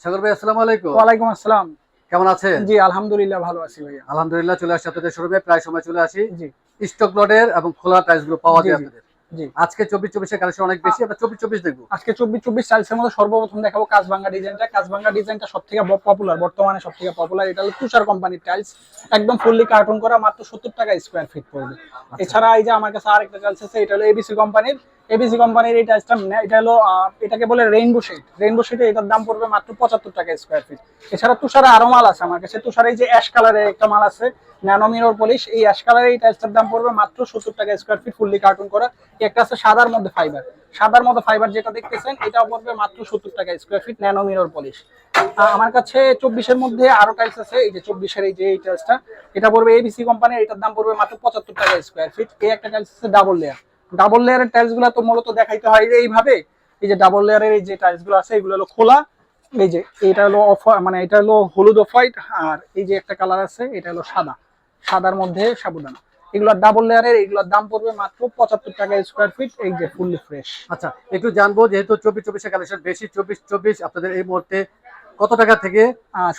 সাগর ভাই আসসালামু আলাইকুম। ওয়ালাইকুম আসসালাম। কেমন আছেন? জি আলহামদুলিল্লাহ ভালো আছি ভাইয়া। আলহামদুলিল্লাহ চলে আসছি আপনাদের শোরুমে প্রায় সময় চলে আসি। জি। স্টক লটের এবং খোলা টাইলসগুলো পাওয়া যায় আপনাদের। আজকে চব্বিশ চব্বিশের কালেকশন অনেক বেশি। আমরা চব্বিশ চব্বিশ দেখব। আজকে চব্বিশ চব্বিশ চাইলসের মধ্যে সর্বপ্রথম দেখাবো কাজবাঙ্গা ডিজাইনটা কাজবাঙ্গা ডিজাইনটা সব থেকে পপুলার বর্তমানে সব থেকে পপুলার এটা হলো তুষার কোম্পানির টাইলস একদম ফুললি কার্টুন করা মাত্র সত্তর টাকা স্কোয়ার ফিট পড়বে। এছাড়া এই যে আমার কাছে আরেকটা টাইলস আছে এটা হলো এবিসি কোম্পানির এবিসি কোম্পানির এই টাইলসটা এটা হলো এটাকে বলে রেইনবো শেড রেইনবো শেডে এটার দাম পড়বে মাত্র পঁচাত্তর টাকা স্কোয়ার ফিট এছাড়া তুষারে আরও মাল আছে আমার কাছে। তুষারে এই যে অ্যাশ কালারের একটা মাল আছে ন্যানোমিরর পলিশ এই অ্যাশ কালারের এই টাইলসটার দাম পড়বে মাত্র সত্তর টাকা স্কোয়ার ফিট ফুললি কার্টুন করা। একটা আছে সাদার মধ্যে ফাইবার সাদার মধ্যে ফাইবার যেটা দেখতেছেন এটা পড়বে মাত্র সত্তর টাকা স্কোয়ার ফিট ন্যানোমিরর পলিশ আমার কাছে চব্বিশের মধ্যে আরও টাইলস আছে, এই যে চব্বিশের এই যে এই টাইলসটা এটা পড়বে এবিসি কোম্পানির এটার দাম পড়বে মাত্র পঁচাত্তর টাকা স্কোয়ার ফিট এই একটা টাইলস আছে ডাবল লেয়ার ডাবল লেয়ারের টাইলসগুলো তো মূলত দেখাইতে হয় এইভাবে। এই যে ডাবল লেয়ারের এই যে টাইলসগুলো আছে এগুলো হলো খোলা। এই যে এটা হলো অফ মানে এটা হলো হলুদ অফ হোয়াইট আর এই যে একটা কালার আছে এটা হলো সাদা। সাদার মধ্যে সাবুদানা। এগুলোর ডাবল লেয়ারের এগুলোর দাম পড়বে মাত্র পঁচাত্তর টাকা স্কোয়ার ফিট এই যে ফুললি ফ্রেশ আচ্ছা একটু জানব যেহেতু চব্বিশ চব্বিশের কালেকশন বেশি চব্বিশ চব্বিশ আপনাদের এই মুহূর্তে কত টাকা থেকে?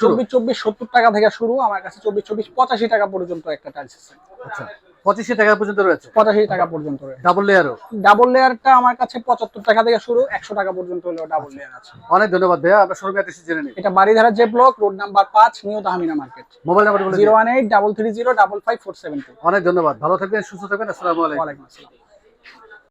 চব্বিশ চব্বিশ সত্তর টাকা থেকে শুরু আমার কাছে চব্বিশ চব্বিশ পঁচাশি টাকা পর্যন্ত একটা টাইলস আছে। আচ্ছা। পঁচিশশো টাকা পর্যন্ত রয়েছে। পঁচাশি টাকা পর্যন্ত ডাবল লেয়ারও ডাবল লেয়ারটা আমার কাছে পঁচাত্তর টাকা থেকে শুরু একশো টাকা পর্যন্ত হলেও ডাবল লেয়ার আছে। অনেক ধন্যবাদ ভাইয়া আমরা শোরুমে অ্যাড্রেস জেনে নিই এটা বাড়িধারা যে ব্লক রোড নাম্বার পাঁচ new Tahmina market mobile number zero one eight double three zero double five four seven two অনেক ধন্যবাদ। ভালো থাকবেন সুস্থ থাকবেন। আসসালামু আলাইকুম। আসসালাম।